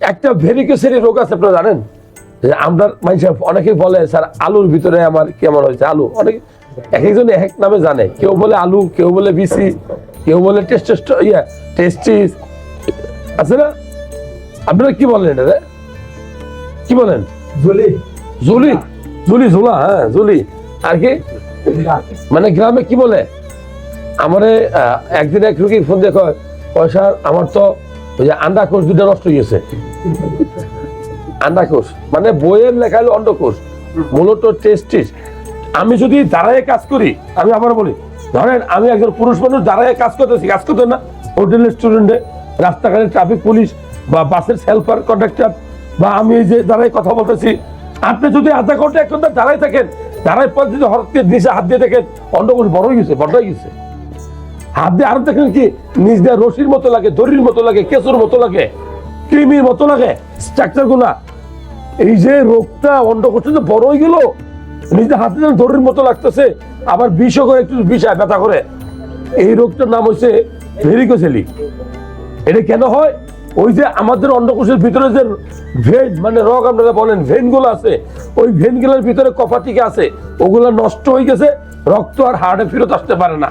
একটা ভেরিকেসেরি রোগ আছে আপনারা জানেন? যে আমরা মানুষের অনেকে বলে স্যার আলুর ভিতরে আমার কেমন হয়েছে? আলু অনেক এক একজন এক নামে জানে। কেউ বলে আলু কেউ বলে বিসি কেউ বলে টেস্টেস্ট ইয়া টেস্টিস আছে না? আপনারা কি বলেন এটা? কি বলেন? জলি জুলি জুলি ঝোলা হ্যাঁ জুলি আর কি? মানে গ্রামে কি বলে? আমারে একদিন এক রুগী ফোন কয় স্যার আমার তো ওই যে আন্ডা কোষ দুটো নষ্ট হয়ে গেছে। আন্ডা কোষ মানে বইয়ের লেখা হলো অন্ডকোষ, মূলত টেস্টিস। আমি যদি দাঁড়ায় কাজ করি, আমি আবার বলি, ধরেন আমি একজন পুরুষ মানুষ দাঁড়ায় কাজ করতেছি, কাজ করতে না। হোটেল রেস্টুরেন্টে, রাস্তাঘাটে ট্রাফিক পুলিশ বা বাসের হেল্পার, কন্ডাক্টর বা আমি এই যে দাঁড়ায় কথা বলতেছি, আপনি যদি আধা ঘণ্টা, এক ঘণ্টা দাঁড়ায় থাকেন দাঁড়ায় পর যদি করে নিচে হাত দিয়ে দেখেন, অন্ডকোষ বড় হয়ে গেছে, বড় হয়ে গেছে। হাত দিয়ে আরও দেখেন কি, নিজ দিয়ে রশির মতো লাগে, দড়ির মতো লাগে, কেঁচুর মতো লাগে, কৃমির মতো লাগে স্ট্রাকচারগুলা। এই যে রোগটা অন্ডকোষটা যে বড় হয়ে গেল, নিজে হাতে যেন দড়ির মতো লাগতেছে, আবার বিষও করে একটু বিষায়, ব্যথা করে। এই রোগটার নাম হচ্ছে ভেরিকোসেলি এটা কেন হয়? ওই যে আমাদের অন্ডকোষের ভিতরে যে ভেন মানে রগ আপনারা বলেন ভেনগুলো আছে, ওই ভেনগুলোর ভিতরে কফা টিকে আছে, ওগুলো নষ্ট হয়ে গেছে, রক্ত আর হার্টে ফেরত আসতে পারে না।